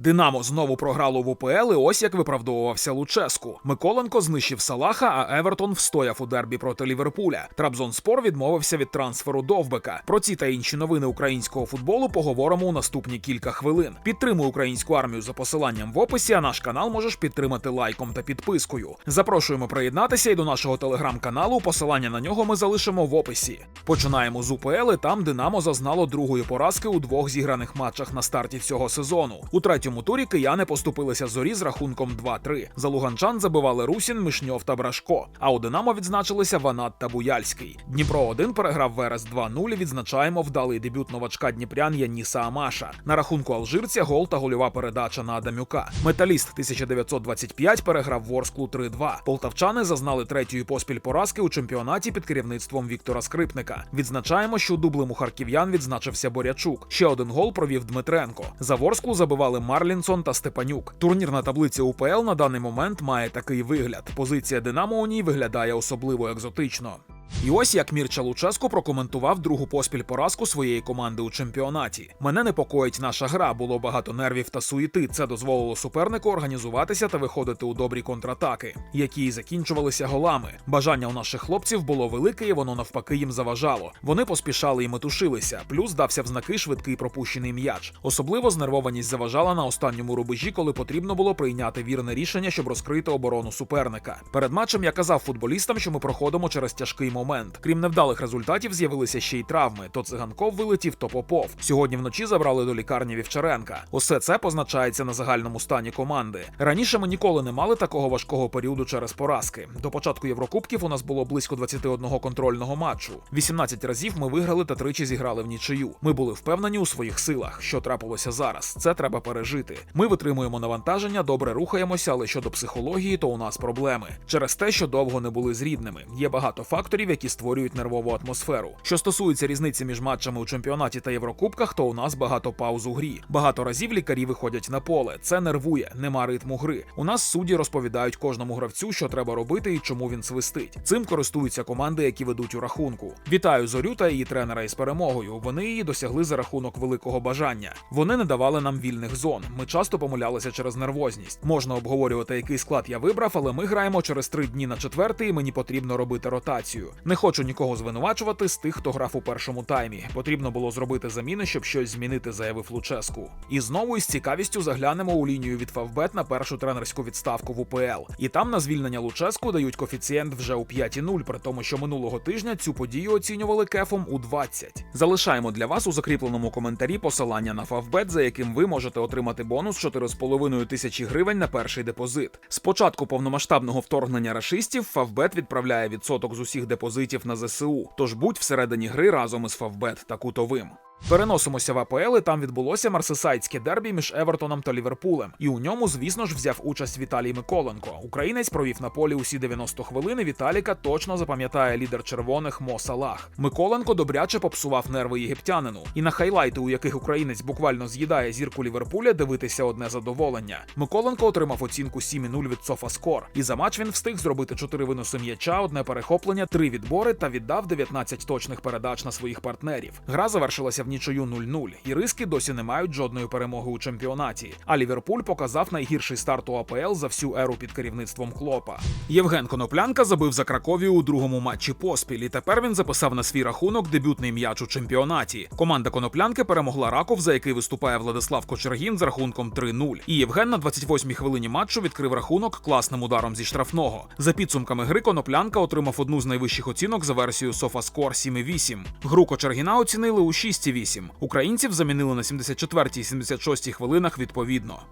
Динамо знову програло в УПЛ, і ось як виправдовувався Луческу. Миколенко знищив Салаха, а Евертон встояв у дербі проти Ліверпуля. Трабзонспор відмовився від трансферу Довбека. Про ці та інші новини українського футболу поговоримо у наступні кілька хвилин. Підтримуй українську армію за посиланням в описі. А наш канал можеш підтримати лайком та підпискою. Запрошуємо приєднатися і до нашого телеграм-каналу. Посилання на нього ми залишимо в описі. Починаємо з УПЛ. і Там Динамо зазнало другої поразки у двох зіграних матчах на старті цього сезону. У третьому турі кияни поступилися зорі з рахунком 2-3. За луганчан забивали Русін, Мишньов та Брашко. А у Динамо відзначилися Ванат та Буяльський. Дніпро 1 переграв Верес 2-0. Відзначаємо вдалий дебют новачка Дніпрян Яніса Амаша. На рахунку алжирця гол та гольова передача на Адамюка. Металіст 1925 переграв Ворсклу 3-2. Полтавчани зазнали третьої поспіль поразки у чемпіонаті під керівництвом Віктора Скрипника. Відзначаємо, що дублем у харків'ян відзначився Борячук. Ще один гол провів Дмитренко. За Ворсклу забивали Марлінсон та Степанюк. Турнірна таблиця УПЛ на даний момент має такий вигляд. Позиція Динамо у ній виглядає особливо екзотично. І ось як Мірча Луческо прокоментував другу поспіль поразку своєї команди у чемпіонаті. Мене непокоїть наша гра, було багато нервів та суєти. Це дозволило супернику організуватися та виходити у добрі контратаки, які й закінчувалися голами. Бажання у наших хлопців було велике, і воно навпаки їм заважало. Вони поспішали і метушилися. Плюс дався в знаки швидкий пропущений м'яч. Особливо знервованість заважала на останньому рубежі, коли потрібно було прийняти вірне рішення, щоб розкрити оборону суперника. Перед матчем я казав футболістам, що ми проходимо через тяжкий момент. Крім невдалих результатів, з'явилися ще й травми. То циганков вилетів, то попов. Сьогодні вночі забрали до лікарні Вівчаренка. Усе це позначається на загальному стані команди. Раніше ми ніколи не мали такого важкого періоду через поразки. До початку Єврокубків у нас було близько 21 контрольного матчу. 18 разів ми виграли та тричі зіграли в нічию. Ми були впевнені у своїх силах. Що трапилося зараз? Це треба пережити. Ми витримуємо навантаження, добре рухаємося, але щодо психології, то у нас проблеми через те, що довго не були з рідними. Є багато факторів, які створюють нервову атмосферу. Що стосується різниці між матчами у чемпіонаті та Єврокубках, то у нас багато пауз у грі. Багато разів лікарі виходять на поле. Це нервує, нема ритму гри. У нас судді розповідають кожному гравцю, що треба робити і чому він свистить. Цим користуються команди, які ведуть у рахунку. Вітаю зорю та її тренера із перемогою. Вони її досягли за рахунок великого бажання. Вони не давали нам вільних зон. Ми часто помилялися через нервозність. Можна обговорювати, який склад я вибрав, але ми граємо через три дні на четвертий. і Мені потрібно робити ротацію. Не хочу нікого звинувачувати з тих, хто грав у першому таймі. Потрібно було зробити заміни, щоб щось змінити, заявив Луческу. І знову із цікавістю заглянемо у лінію від Фавбет на першу тренерську відставку в УПЛ. І там на звільнення Луческу дають коефіцієнт вже у 5,0, при тому, що минулого тижня цю подію оцінювали кефом у 20. Залишаємо для вас у закріпленому коментарі посилання на Фавбет, за яким ви можете отримати бонус 4,5 тисячі гривень на перший депозит. З початку повномасштабного вторгнення рашистів Фавбет відправляє відсоток з усіх депозитів на ЗСУ. Тож будь всередині гри разом із Фавбет та Кутовим. Переносимося в АПЛ, і там відбулося мерсисайдське дербі між Евертоном та Ліверпулем. І у ньому, звісно ж, взяв участь Віталій Миколенко. Українець провів на полі усі 90 хвилин. і Віталіка точно запам'ятає лідер червоних Мо Салах. Миколенко добряче попсував нерви єгиптянину. І на хайлайти, у яких українець буквально з'їдає зірку Ліверпуля, дивитися одне задоволення. Миколенко отримав оцінку 7,0 від Софаскор. І за матч він встиг зробити 4 виноси м'яча, одне перехоплення, 3 відбори та віддав 19 точних передач на своїх партнерів. Гра завершилася в нічию 0-0, і риски досі не мають жодної перемоги у чемпіонаті. А Ліверпуль показав найгірший старт у АПЛ за всю еру під керівництвом Клопа. Євген Коноплянка забив за Краковію у другому матчі поспіль, і тепер він записав на свій рахунок дебютний м'яч у чемпіонаті. Команда Коноплянки перемогла Раков, за який виступає Владислав Кочергін з рахунком 3-0. І Євген на 28-й хвилині матчу відкрив рахунок класним ударом зі штрафного. За підсумками гри Коноплянка отримав одну з найвищих оцінок за версією SofaScore 7,8. Гру Кочергіна оцінили у 6,8. Українців замінили на 74-й і 76-й хвилинах відповідно.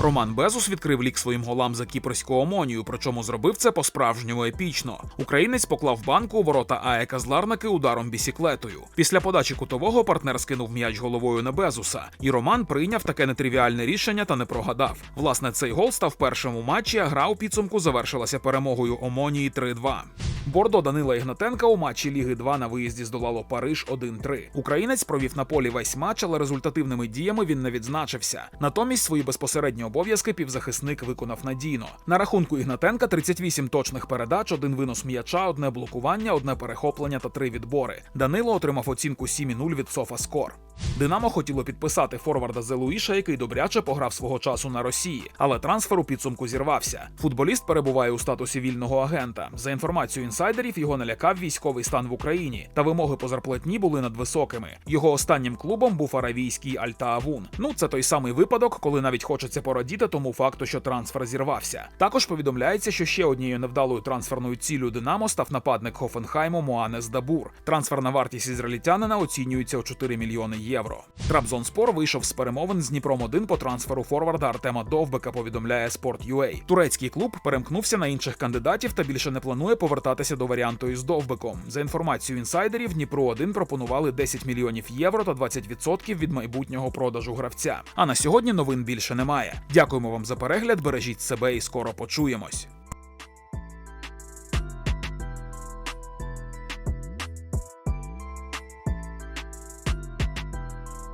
Роман Безус відкрив лік своїм голам за кіпрську омонію, причому зробив це по-справжньому епічно. Українець поклав банку у ворота Аека Зларнаки ударом бісіклетою. Після подачі кутового партнер скинув м'яч головою на Безуса, і Роман прийняв таке нетривіальне рішення та не прогадав. Власне, цей гол став першим у матчі, а гра у підсумку завершилася перемогою Омонії 3-2. Бордо Данила Ігнатенка у матчі Ліги 2 на виїзді здолало Париж 1-3. Українець провів на полі весь матч, але результативними діями він не відзначився. Натомість свої безпосередні обов'язки півзахисник виконав надійно. На рахунку Ігнатенка 38 точних передач, один винос м'яча, одне блокування, одне перехоплення та три відбори. Данило отримав оцінку 7,0 від Софаскор. Динамо хотіло підписати форварда Зелуїша, який добряче пограв свого часу на Росії, але трансфер у підсумку зірвався. Футболіст перебуває у статусі вільного агента. За інформацією інсайдерів, його налякав військовий стан в Україні, та вимоги по зарплатні були надвисокими. Його останнім клубом був аравійський Альта-Авун. Ну, це той самий випадок, коли навіть хочеться порадіти тому факту, що трансфер зірвався. Також повідомляється, що ще однією невдалою трансферною ціллю Динамо став нападник Хофенхайму Моанес Дабур. Трансферна вартість ізраїльтянина оцінюється у 4 мільйони євро. Трабзонспор вийшов з перемовин з Дніпром 1 по трансферу форварда Артема Довбека. Повідомляє Sport.ua. Турецький клуб перемкнувся на інших кандидатів та більше не планує повертатися до варіанту із довбиком. За інформацією інсайдерів, Дніпро 1 пропонували 10 мільйонів євро та 20% від майбутнього продажу гравця. А на сьогодні новин більше немає. Дякуємо вам за перегляд. Бережіть себе і скоро почуємось.